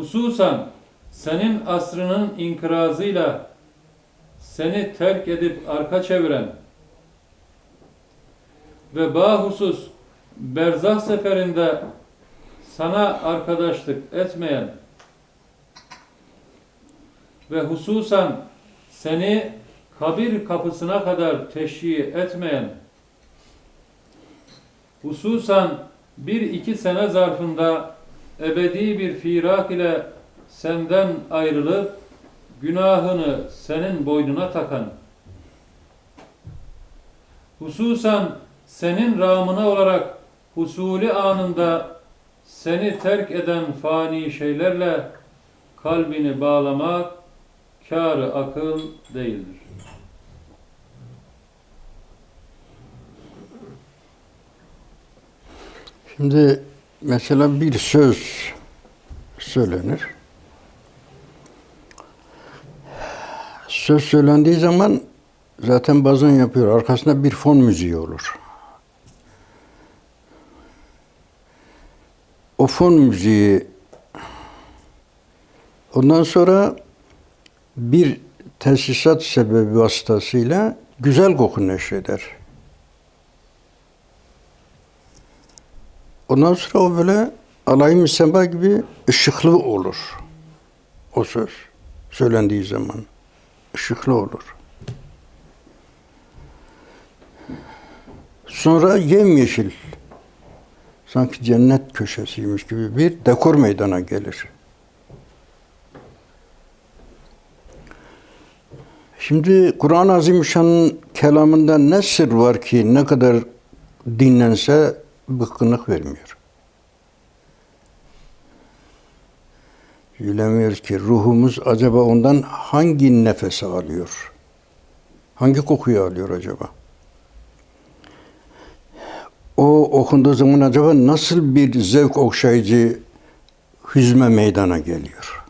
Hususan senin asrının inkırazıyla seni terk edip arka çeviren ve bahusus berzah seferinde sana arkadaşlık etmeyen ve hususan seni kabir kapısına kadar teşhi etmeyen hususan bir iki sene zarfında ebedi bir firak ile senden ayrılıp günahını senin boynuna takan hususan senin ramına olarak husuli anında seni terk eden fani şeylerle kalbini bağlamak kârı akıl değildir. Şimdi mesela bir söz söylenir. Söz söylendiği zaman zaten bazen yapıyor. Arkasında bir fon müziği olur. O fon müziği ondan sonra bir tesisat sebebi vasıtasıyla güzel koku neşreder. Ondan sonra o böyle alay müsemma gibi ışıklı olur. O söz söylendiği zaman ışıklı olur. Sonra yemyeşil sanki cennet köşesiymiş gibi bir dekor meydana gelir. Şimdi Kur'an-ı Azimüşşan'ın kelamında ne sır var ki ne kadar dinlense bıkkınlık vermiyor. Bilemiyoruz ki ruhumuz acaba ondan hangi nefesi alıyor? Hangi kokuyu alıyor acaba? O okunduğu zaman acaba nasıl bir zevk okşayıcı hüzme meydana geliyor?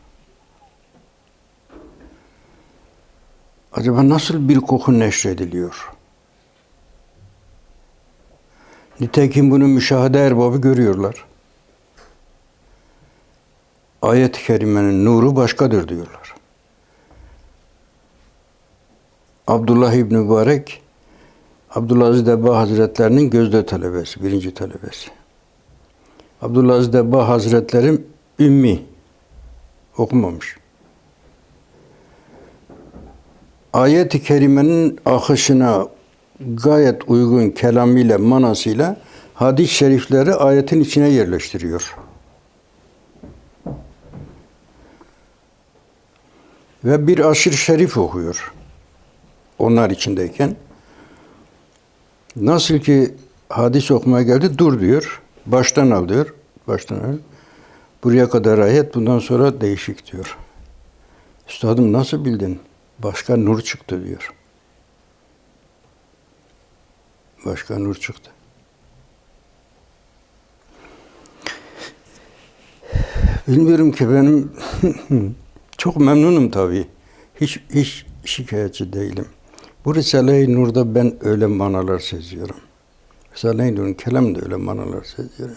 Acaba nasıl bir koku neşrediliyor? Nitekim bunu müşahede erbabı görüyorlar. Ayet-i kerimenin nuru başkadır diyorlar. Abdullah İbni Mübarek, Abdülaziz Debba Hazretlerinin gözde talebesi, birinci talebesi. Abdülaziz Debba Hazretleri ümmi, okumamış. Ayet-i kerimenin akışına gayet uygun kelamıyla, manasıyla hadis-i şerifleri ayetin içine yerleştiriyor. Ve bir aşır şerif okuyor. Onlar içindeyken. Nasıl ki hadis okumaya geldi, dur diyor. Baştan al diyor. Baştan al. Buraya kadar ayet, bundan sonra değişik diyor. Üstadım nasıl bildin? Başka nur çıktı diyor. Başka nur çıktı. Bilmiyorum ki benim çok memnunum tabii. Hiç, hiç şikayetçi değilim. Bu Risale-i Nur'da ben öyle manalar seziyorum. Risale-i Nur'un kelam da öyle manalar seziyorum.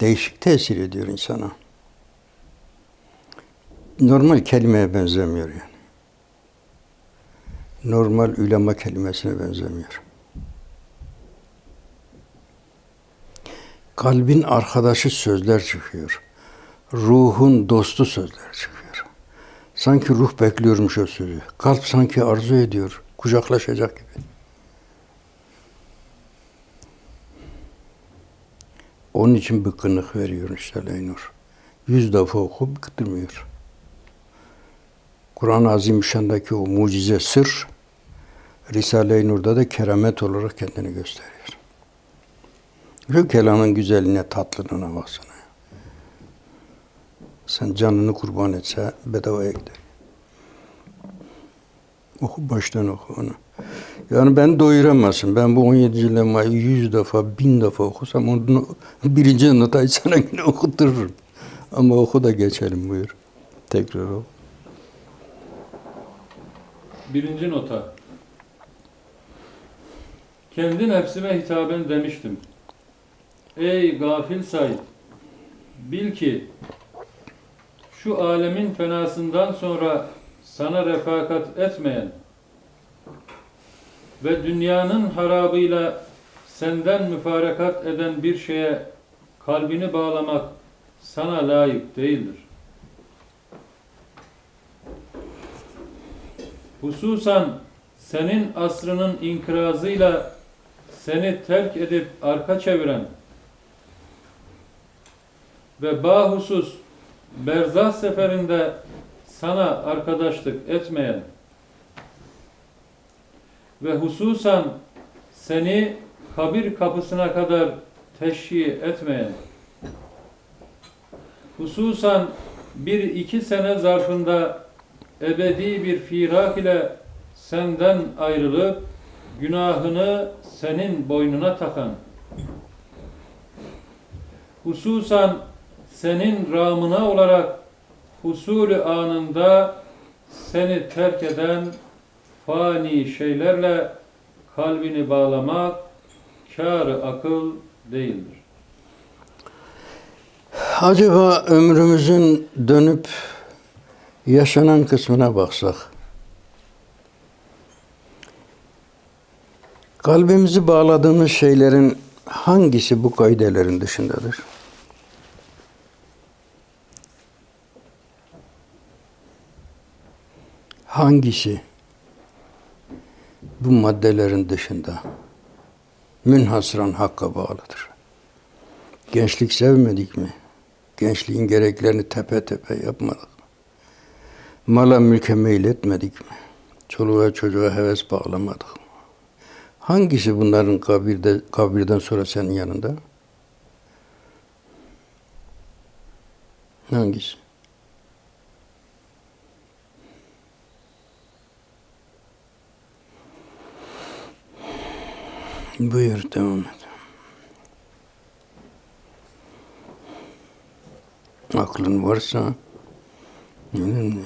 Değişik tesir ediyor insana. Normal kelimeye benzemiyor yani. Normal ulema kelimesine benzemiyor. Kalbin arkadaşı sözler çıkıyor. Ruhun dostu sözler çıkıyor. Sanki ruh bekliyormuş o sözü. Kalp sanki arzu ediyor. Kucaklaşacak gibi. Onun için bıkkınlık veriyor işte Leynur. Yüz defa oku bıktırmıyor. Kur'an-ı Azimüşşan'daki o mucize sır Risale-i Nur'da da keramet olarak kendini gösteriyor. Şu kelamın güzelliğine, tatlılığına baksana. Sen canını kurban etse bedavaya gider. Oku baştan oku onu. Yani ben doyuramazsın. Ben bu 17 lemayı 100 defa, bin defa okusam onu birinci notayı sana yine okutururum. Ama oku da geçelim buyur. Tekrar oku. Birinci nota. Kendi nefsime hitaben demiştim. Ey gafil say, bil ki şu alemin fenasından sonra sana refakat etmeyen ve dünyanın harabıyla senden müfarekat eden bir şeye kalbini bağlamak sana layık değildir. Hususan senin asrının inkırazıyla seni terk edip arka çeviren ve bahusus berzah seferinde sana arkadaşlık etmeyen ve hususan seni kabir kapısına kadar teşhi etmeyen hususan bir iki sene zarfında ebedi bir firak ile senden ayrılıp günahını senin boynuna takan hususan senin ramına olarak husulü anında seni terk eden fani şeylerle kalbini bağlamak kâr akıl değildir. Acaba ömrümüzün dönüp yaşanan kısmına baksak, kalbimizi bağladığımız şeylerin hangisi bu kaidelerin dışındadır? Hangisi bu maddelerin dışında münhasıran hakka bağlıdır? Gençlik sevmedik mi? Gençliğin gereklerini tepe tepe yapmadık mı? Mala mülke meyletmedik mi? Çoluğa çocuğa heves bağlamadık mı? Hangisi bunların kabirde, kabirden sonra senin yanında? Hangisi? Buyur devam et. Aklın varsa önemli.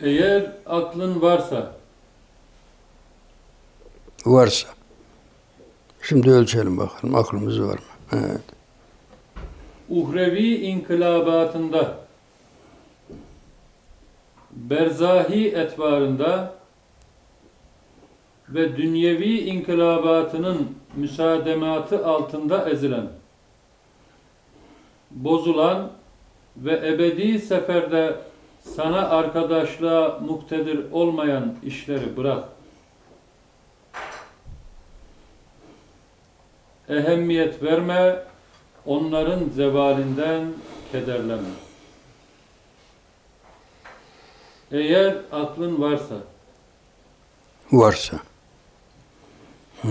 Eğer aklın varsa Varsa. Şimdi ölçelim bakalım aklımız var mı? Evet. uhrevi inkılabatında berzahi etvarında ve dünyevi inkılabatının müsaadematı altında ezilen, bozulan ve ebedi seferde sana arkadaşlığa muktedir olmayan işleri bırak. Ehemmiyet verme, onların zevalinden kederlenme. Eğer aklın varsa, Varsa. Hmm.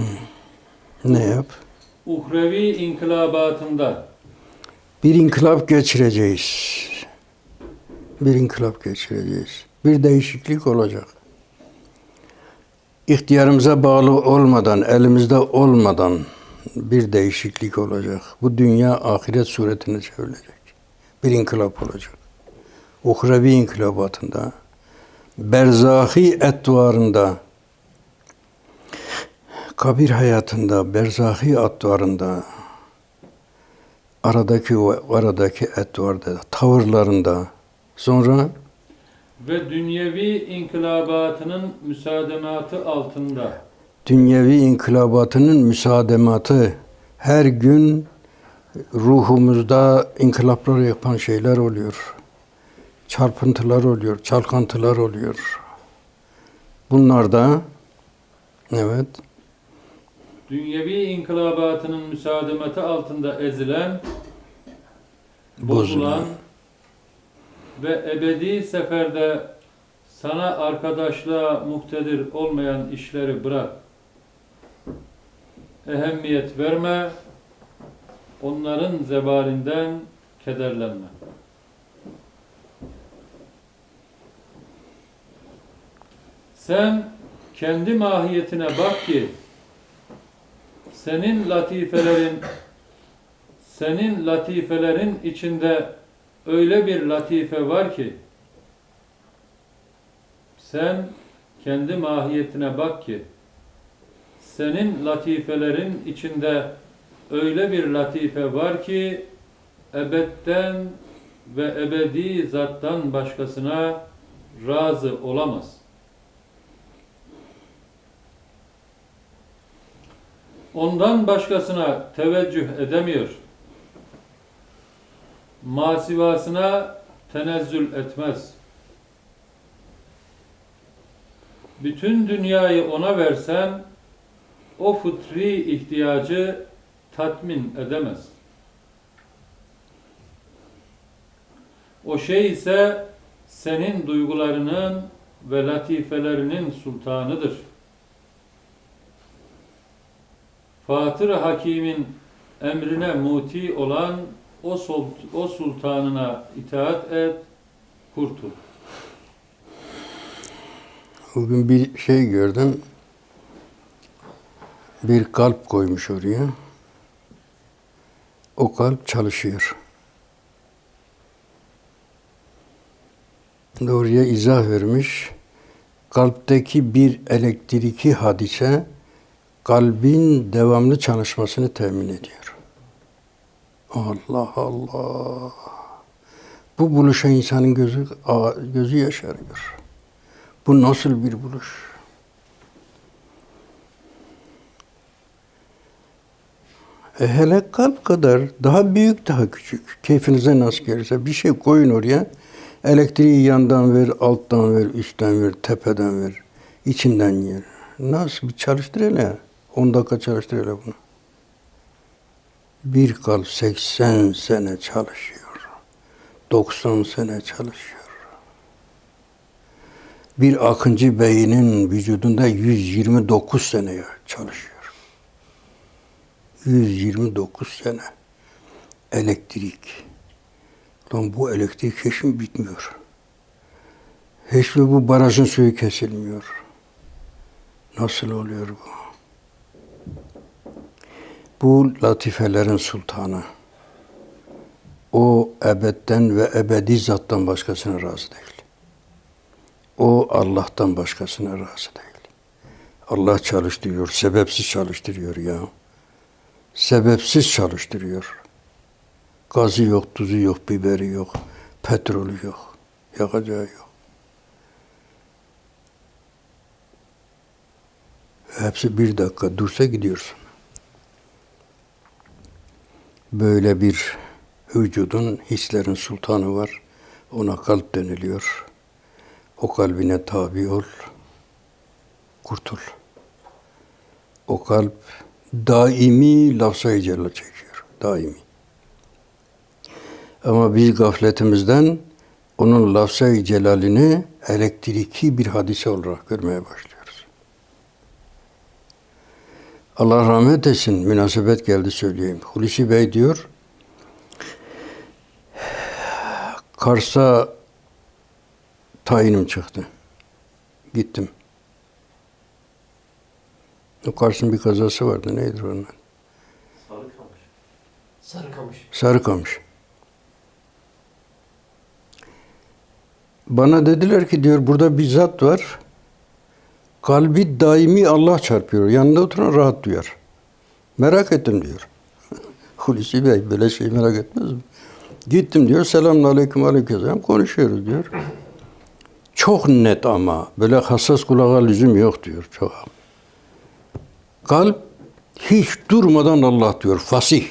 Ne yap? uhrevi inkılabatında Bir inkılap geçireceğiz. Bir inkılap geçireceğiz. Bir değişiklik olacak. İhtiyarımıza bağlı olmadan, elimizde olmadan bir değişiklik olacak. Bu dünya ahiret suretine çevrilecek. Bir inkılap olacak. Uhrevi inkılabatında, berzahi etvarında, kabir hayatında, berzahi atvarında, aradaki o aradaki etvarda, tavırlarında, sonra ve dünyevi inkılabatının müsaadematı altında dünyevi inkılabatının müsaadematı her gün ruhumuzda inkılaplar yapan şeyler oluyor. Çarpıntılar oluyor, çalkantılar oluyor. Bunlar da evet dünyevi inkılabatının müsaadematı altında ezilen, bozulan ve ebedi seferde sana arkadaşlığa muktedir olmayan işleri bırak. Ehemmiyet verme, onların zebalinden kederlenme. Sen kendi mahiyetine bak ki senin latifelerin senin latifelerin içinde öyle bir latife var ki sen kendi mahiyetine bak ki senin latifelerin içinde öyle bir latife var ki ebedden ve ebedi zattan başkasına razı olamaz. Ondan başkasına teveccüh edemiyor. Masivasına tenezzül etmez. Bütün dünyayı ona versen o fıtri ihtiyacı tatmin edemez. O şey ise senin duygularının ve latifelerinin sultanıdır. Fatır Hakim'in emrine muti olan o, o sultanına itaat et, kurtul. Bugün bir şey gördüm. Bir kalp koymuş oraya. O kalp çalışıyor. Doğruya izah vermiş. Kalpteki bir elektriki hadise kalbin devamlı çalışmasını temin ediyor. Allah Allah. Bu buluşa insanın gözü gözü yaşarıyor. Bu nasıl bir buluş? E hele kalp kadar daha büyük daha küçük. Keyfinize nasıl gelirse bir şey koyun oraya. Elektriği yandan ver, alttan ver, üstten ver, tepeden ver, içinden yer. Nasıl bir çalıştır hele. 10 dakika çalıştır hele bunu. Bir kalp 80 sene çalışıyor. 90 sene çalışıyor. Bir Akıncı Bey'in vücudunda 129 sene çalışıyor. 129 sene elektrik. Lan bu elektrik hiç mi bitmiyor? Hiç mi bu barajın suyu kesilmiyor? Nasıl oluyor bu? Bu latifelerin sultanı. O ebedden ve ebedi zattan başkasına razı değil. O Allah'tan başkasına razı değil. Allah çalıştırıyor, sebepsiz çalıştırıyor ya. Sebepsiz çalıştırıyor. Gazı yok, tuzu yok, biberi yok, petrolü yok, yakacağı yok. Hepsi bir dakika dursa gidiyorsun. Böyle bir vücudun, hislerin sultanı var. Ona kalp deniliyor. O kalbine tabi ol, kurtul. O kalp daimi lafzayı celle çekiyor. Daimi. Ama biz gafletimizden onun lafzayı celalini elektriki bir hadise olarak görmeye başlıyoruz. Allah rahmet etsin. Münasebet geldi söyleyeyim. Hulusi Bey diyor, Kars'a tayinim çıktı. Gittim. O Kars'ın bir kazası vardı. Neydir onun? Sarıkamış. Sarıkamış. Sarıkamış. Bana dediler ki diyor burada bir zat var. Kalbi daimi Allah çarpıyor. Yanında oturan rahat duyar. Merak ettim diyor. Hulusi Bey böyle şey merak etmez mi? Gittim diyor. Selamun aleyküm aleyküm. Konuşuyoruz diyor. Çok net ama. Böyle hassas kulağa lüzum yok diyor. Çok. Kalp hiç durmadan Allah diyor. Fasih.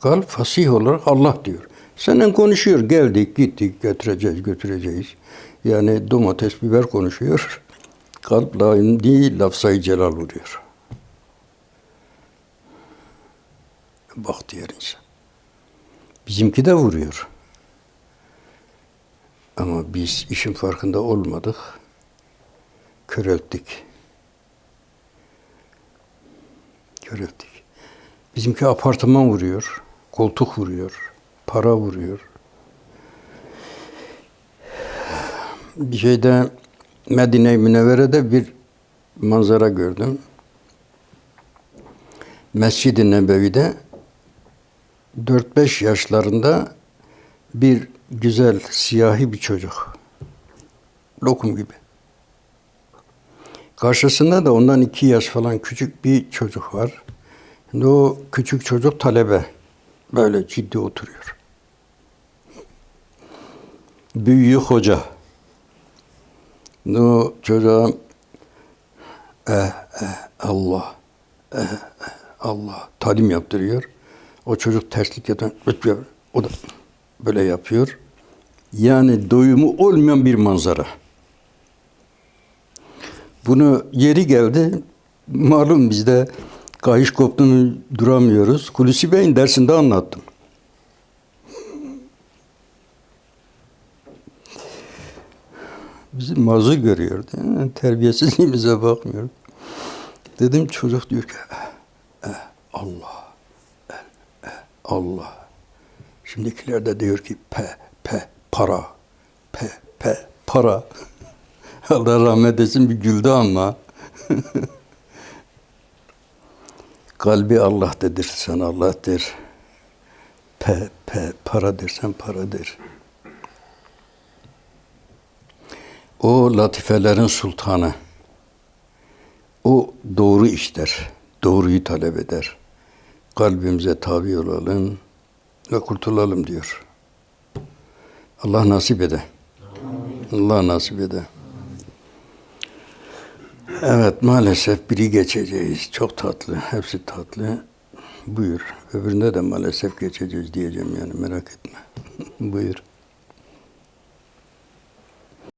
Kalp fasih olarak Allah diyor. Seninle konuşuyor. Geldik, gittik, götüreceğiz, götüreceğiz. Yani domates, biber konuşuyor. Kalp laim değil, lafzayı celal vuruyor. Bahtiyar insan. Bizimki de vuruyor. Ama biz işin farkında olmadık. Körelttik. Körelttik. Bizimki apartman vuruyor, koltuk vuruyor, para vuruyor. Bir şeyde Medine-i Münevvere'de bir manzara gördüm. Mescid-i Nebevi'de 4-5 yaşlarında bir güzel siyahi bir çocuk. Lokum gibi. Karşısında da ondan iki yaş falan küçük bir çocuk var. Şimdi o küçük çocuk talebe. Böyle ciddi oturuyor. Büyüğü hoca. Şimdi o çocuğa eh, eh, Allah, eh, eh, Allah talim yaptırıyor. O çocuk terslik yapıyor. O da böyle yapıyor. Yani doyumu olmayan bir manzara. Bunu yeri geldi. Malum bizde kayış koptuğunu duramıyoruz. Hulusi Bey'in dersinde anlattım. Bizi mazı görüyordu. Yani terbiyesizliğimize bakmıyor. Dedim çocuk diyor ki "Eh, eh, Allah, eh, Allah. Şimdikiler de diyor ki pe, pe, para, pe, pe, para. Allah rahmet etsin bir güldü ama. Kalbi Allah dedirsen Allah der. Pe, pe, para dersen para O latifelerin sultanı. O doğru işler. Doğruyu talep eder. Kalbimize tabi olalım ve kurtulalım diyor. Allah nasip ede. Allah nasip ede. Evet maalesef biri geçeceğiz. Çok tatlı. Hepsi tatlı. Buyur. Öbüründe de maalesef geçeceğiz diyeceğim yani merak etme. Buyur.